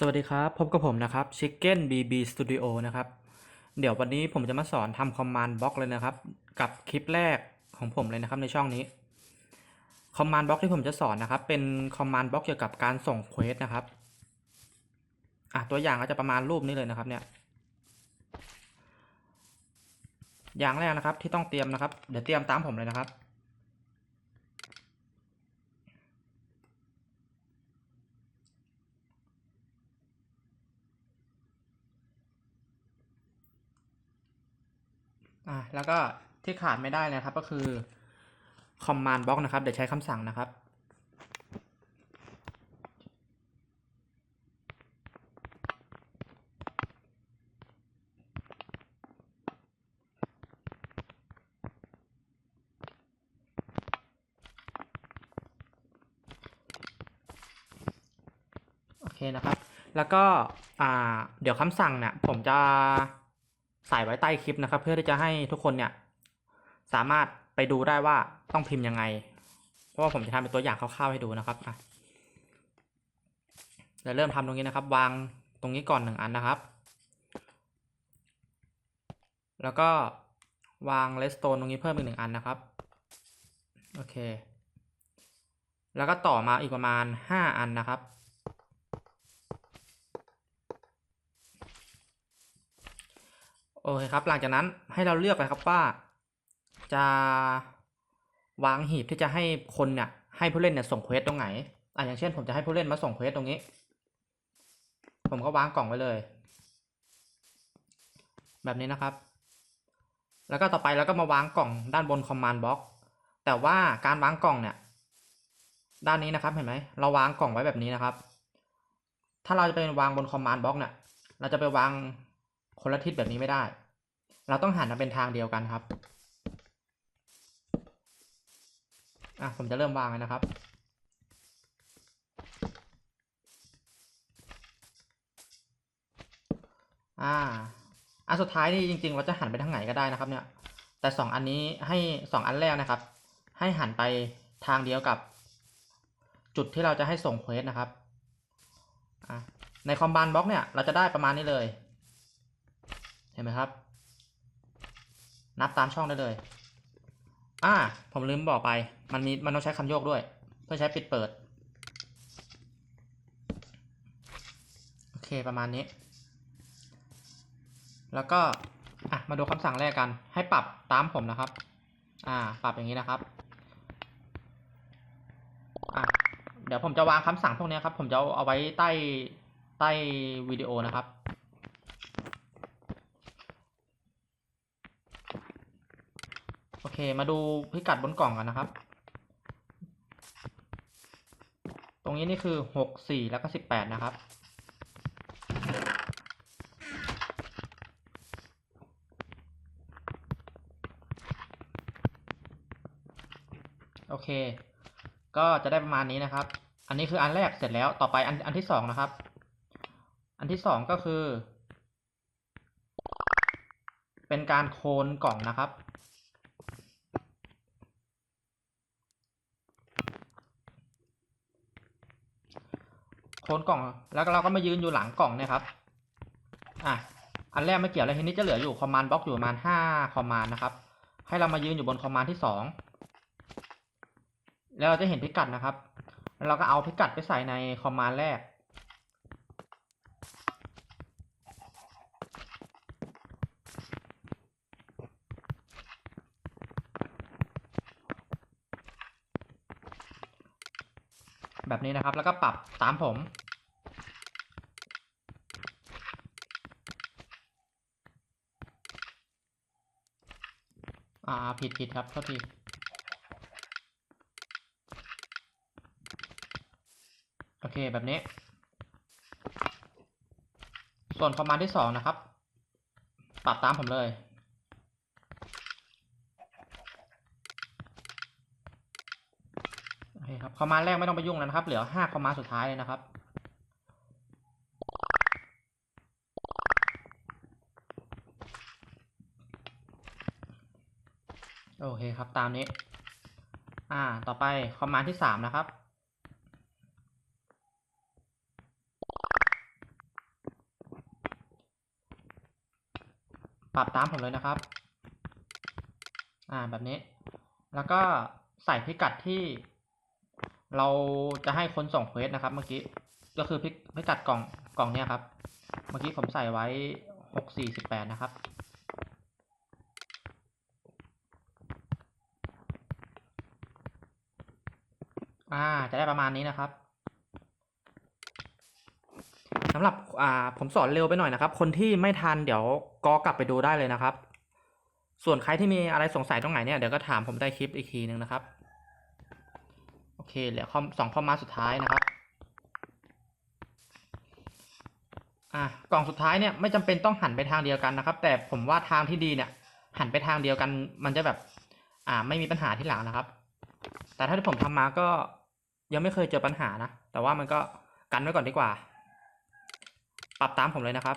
สวัสดีครับ พบกับผมนะครับ Chicken BB Studio นะครับ เดี๋ยววันนี้ผมจะมาสอนทำคอมมานด์บล็อกเลยนะครับ กับคลิปแรกของผมเลยนะครับในช่องนี้ คอมมานด์บล็อกที่ผมจะสอนนะครับ เป็นคอมมานด์บล็อกเกี่ยวกับการส่งเควสนะครับ อะตัวอย่างก็จะประมาณรูปนี้เลยนะครับเนี่ย อย่างแรกนะครับที่ต้องเตรียมนะครับ เดี๋ยวเตรียมตามผมเลยนะครับ อะแล้วก็ที่ขาดไม่ได้นะครับก็คือ command box นะครับ เดี๋ยวใช้คำสั่งนะครับ โอเคนะครับ แล้วก็เดี๋ยวคำสั่งเนี่ยผมจะ ใส่ไว้ใต้คลิปนะครับ เพื่อที่จะให้ทุกคนเนี่ย สามารถไปดูได้ว่าต้องพิมพ์ยังไง เพราะว่าผมจะทำเป็นตัวอย่างคร่าวๆให้ดูนะครับอะเดี๋ยวเริ่มทำตรงนี้นะครับ วางตรงนี้ก่อนหนึ่งอันนะครับ แล้วก็วางเลสโตนตรงนี้เพิ่มอีกหนึ่งอันนะครับ โอเค แล้วก็ต่อมาอีกประมาณห้าอันนะครับ โอเคครับ หลังจากนั้นให้เราเลือกเลยครับว่า จะวางหีบที่จะให้คนเนี่ยให้ผู้เล่นเนี่ยส่งเควสตรงไหนอะอย่างเช่น ผมจะให้ผู้เล่นมาส่งเควสตรงนี้ ผมก็วางกล่องไว้เลย แบบนี้นะครับ แล้วก็ต่อไปเราก็มาวางกล่องด้านบนคอมมานด์บล็อกแต่ว่าการวางกล่องเนี่ย ด้านนี้นะครับเห็นไหมเราวางกล่องไว้แบบนี้นะครับ ถ้าเราจะไปวางบนคอมมานด์บล็อกเนี่ยเราจะไปวาง คนละทิศแบบนี้ไม่ได้ เราต้องหันมาเป็นทางเดียวกันครับอะผมจะเริ่มวางเลยนะครับ อ่า อันสุดท้ายนี่จริง ๆ เราจะหันไปทางไหนก็ได้นะครับ เนี่ย แต่สองอันนี้ให้สองอันแรกนะครับ ให้หันไปทางเดียวกับจุดที่เราจะให้ส่งเควสนะครับ ในคอมบานบล็อกเนี่ย เราจะได้ประมาณนี้เลย ไหมครับ นับตามช่องได้เลย อ่า ผมลืมบอกไป มันมีมันต้องใช้คันโยกด้วย เพื่อใช้ปิดเปิด โอเคประมาณนี้ แล้วก็ อะ มาดูคำสั่งแรกกัน ให้ปรับตามผมนะครับ อ่า ปรับอย่างนี้นะครับ อะ เดี๋ยวผมจะวางคำสั่งพวกนี้ครับ ผมจะเอาไว้ใต้ใต้วิดีโอนะครับ โอเค มาดูพิกัดบนกล่องกันนะครับ ตรงนี้นี่คือหกสี่แล้วก็สิบแปดนะครับ โอเค ก็จะได้ประมาณนี้นะครับ อันนี้คืออันแรกเสร็จแล้ว ต่อไปอันอันที่สองนะครับ อันที่สองก็คือ เป็นการโคนกล่องนะครับ โคนกล่อง แล้วเราก็มายืนอยู่หลังกล่องเนี่ยครับ อะ อันแรกไม่เกี่ยวเลยทีนี้จะเหลืออยู่คอมมานด์บล็อกอยู่ประมาณห้าคอมมานด์นะครับ ให้เรามายืนอยู่บนคอมมานด์ที่สองแล้วเราจะเห็นพิกัดนะครับ แล้วเราก็เอาพิกัดไปใส่ในคอมมานด์แรก แบบนี้นะครับ แล้วก็ปรับตามผมอ่าผิดผิดครับโทษทีโอเคแบบนี้ ส่วนคอมมานด์ที่สองนะครับ ปรับตามผมเลย คครับคอมมาแรกไม่ต้องไปยุ่งแล้วนะครับ เหลือห้าคอมมาสุดท้ายเลยนะครับโอเคครับตามนี้ อ่า ต่อไปคอมมาที่สามนะครับ ปรับตามผมเลยนะครับ อ่า แบบนี้ แล้วก็ใส่พิกัดที่ เราจะให้คนส่งเควสนะครับ เมื่อกี้ก็คือพิพิกัดกล่องกล่องเนี้ยครับ เมื่อกี้ผมใส่ไว้หกสี่สิบแปดนะครับ อ่าจะได้ประมาณนี้นะครับสำหรับอ่าผมสอนเร็วไปหน่อยนะครับ คนที่ไม่ทันเดี๋ยวก็กลับไปดูได้เลยนะครับ ส่วนใครที่มีอะไรสงสัยตรงไหนเนี่ยเดี๋ยวก็ถามผมได้คลิปอีกทีนึงนะครับ เคเหลือคอมสองคอมมาสุดท้ายนะครับอะกล่องสุดท้ายเนี่ยไม่จำเป็นต้องหันไปทางเดียวกันนะครับ แต่ผมว่าทางที่ดีเนี่ย หันไปทางเดียวกัน มันจะแบบอ่าไม่มีปัญหาที่หลังนะครับ แต่ถ้าที่ผมทำมาก็ยังไม่เคยเจอปัญหานะแต่ว่ามันก็กันไว้ก่อนดีกว่า ปรับตามผมเลยนะครับ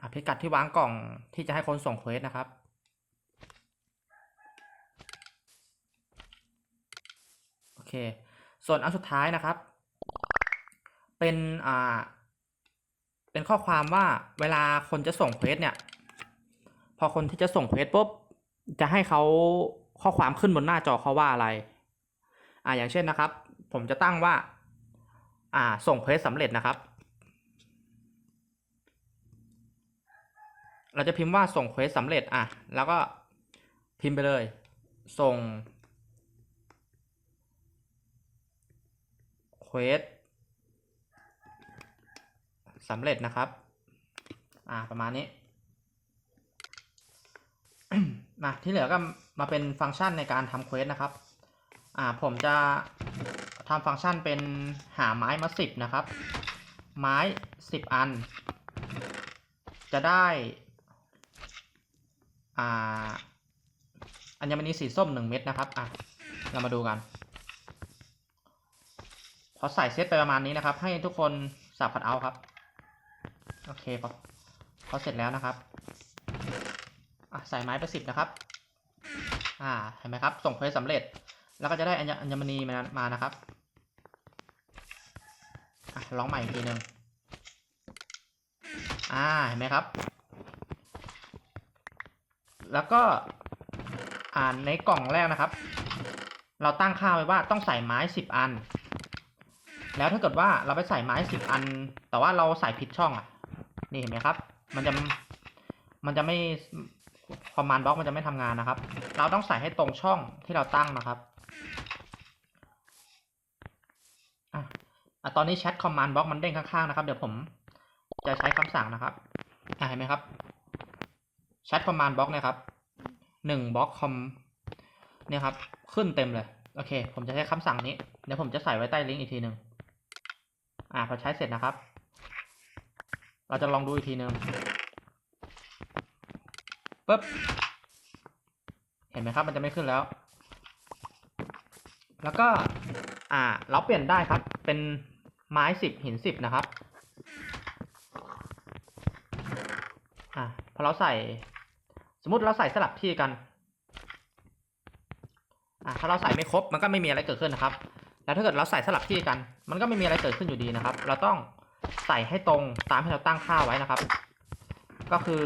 อะพิกัดที่วางกล่องที่จะให้คนส่งเควสนะครับ โอ เคส่วนอันสุดท้ายนะครับ เป็นอ่าเป็นข้อความว่าเวลาคนจะส่งเควสเนี่ย พอคนที่จะส่งเควสปุ๊บจะให้เขาข้อความขึ้นบนหน้าจอเขาว่าอะไร อ่าอย่างเช่นนะครับ ผมจะตั้งว่า อ่า ส่งเควสสำเร็จนะครับ เราจะพิมพ์ว่าส่งเควสสำเร็จอะแล้วก็พิมพ์ไปเลย ส่ง ควสสำเร็จนะครับ อ่า ประมาณนี้มาที่เหลือก็มาเป็นฟังก์ชันในการทำเควสนะครับ อ่า ผมจะทำฟังก์ชันเป็นหาไม้มาสิบนะครับ ไม้สิบอัน จะได้ อ่า อัญมณีสีส้มหนึ่งเม็ดนะครับ อะ เรามาดูกัน พอใส่เซตไปประมาณนี้นะครับ ให้ทุกคนสับพัดเอาครับ โอเคพอพอเสร็จแล้วนะครับอใส่ไม้ไปสิบนะครับ อ่า เห็นไหมครับ ส่งเควสสำเร็จ แล้วก็จะได้อัญญมณีมามานะครับอลองใหม่อีกทีหนึ่งอ่า เห็นไหมครับ แล้วก็ อ่านในกล่องแรกนะครับ เราตั้งค่าไว้ว่าต้องใส่ไม้สิบอัน แล้วถ้าเกิดว่าเราไปใส่ไม้สิบอัน แต่ว่าเราใส่ผิดช่องอะ นี่เห็นไหมครับ มันจะมันจะไม่คอมมานด์บล็อกมันจะไม่ทำงานนะครับ เราต้องใส่ให้ตรงช่องที่เราตั้งนะครับอะตอนนี้แชทคอมมานด์บล็อกมันเด้งข้างๆนะครับ เดี๋ยวผมจะใช้คำสั่งนะครับอะเห็นไหมครับแชทคอมมานด์บล็อกเนี่ยครับหนึ่งบล็อกคอมเนี่ยครับ ขึ้นเต็มเลย โอเค ผมจะใช้คำสั่งนี้ เดี๋ยวผมจะใส่ไว้ใต้ลิงก์อีกทีหนึ่ง อ่าพอใช้เสร็จนะครับ เราจะลองดูอีกทีหนึ่งปึ๊บ เห็นไหมครับ มันจะไม่ขึ้นแล้ว แล้วก็ อ่า เราเปลี่ยนได้ครับ เป็นไม้สิบหินสิบนะครับ อะพอเราใส่ สมมติเราใส่สลับที่กัน อะถ้าเราใส่ไม่ครบ มันก็ไม่มีอะไรเกิดขึ้นนะครับ แล้วถ้าเกิดเราใส่สลับที่กัน มันก็ไม่มีอะไรเกิดขึ้นอยู่ดีนะครับ เราต้องใส่ให้ตรงตามที่เราตั้งค่าไว้นะครับ ก็คือ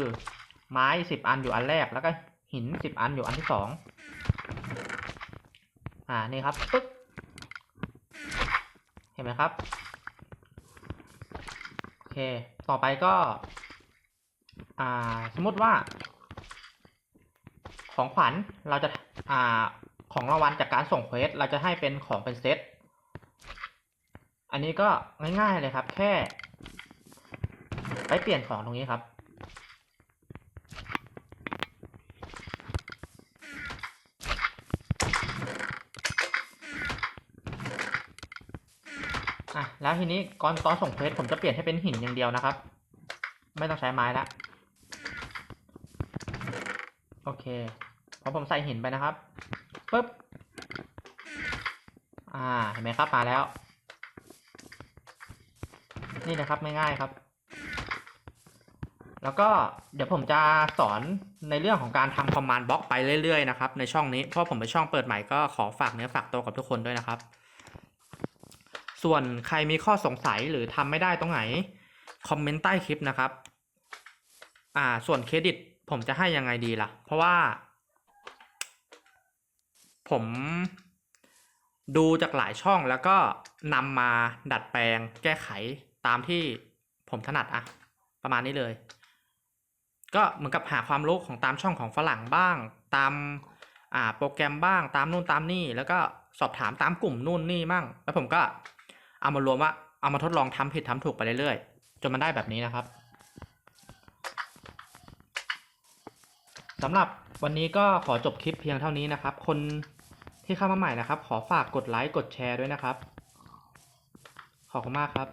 ไม้สิบอันอยู่อันแรก แล้วก็หินสิบอันอยู่อันที่สองอ่า นี่ครับปึ๊บเห็นไหมครับ โอเค ต่อไปก็ อ่า สมมติว่า ของขวัญเราจะ อ่า ของรางวัลจากการส่งเควส เราจะให้เป็นของเป็นเซต อันนี้ก็ง่ายๆเลยครับ แค่ ไปเปลี่ยนของตรงนี้ครับ อะ แล้วทีนี้ก่อนตอนส่งเควสผมจะเปลี่ยนให้เป็นหินอย่างเดียวนะครับ ไม่ต้องใช้ไม้ละโอเคพอผมใส่หินไปนะครับปึ๊บ อ่า เห็นไหมครับ มาแล้ว นี่นะครับง่ายๆครับ แล้วก็เดี๋ยวผมจะสอนในเรื่องของการทำคอมมานด์บล็อกไปเรื่อยๆนะครับในช่องนี้เพราะผมเป็นช่องเปิดใหม่ก็ขอฝากเนื้อฝากตัวกับทุกคนด้วยนะครับ ส่วนใครมีข้อสงสัยหรือทำไม่ได้ตรงไหนคอมเมนต์ใต้คลิปนะครับ อ่า ส่วนเครดิตผมจะให้ยังไงดีล่ะ เพราะว่า ผมดูจากหลายช่องแล้วก็นำมาดัดแปลงแก้ไข ตามที่ผมถนัดอะประมาณนี้เลย ก็เหมือนกับหาความรู้ของตามช่องของฝรั่งบ้าง ตามอ่าโปรแกรมบ้างตามนู่นตามนี่ แล้วก็สอบถามตามกลุ่มนู่นนี่มั่ง แล้วผมก็เอามารวมว่าเอามาทดลองทำผิดทำถูกไปเรื่อยๆจนมันได้แบบนี้นะครับสำหรับวันนี้ก็ขอจบคลิปเพียงเท่านี้นะครับ คนที่เข้ามาใหม่นะครับ ขอฝากกดไลค์กดแชร์ด้วยนะครับ ขอบคุณมากครับ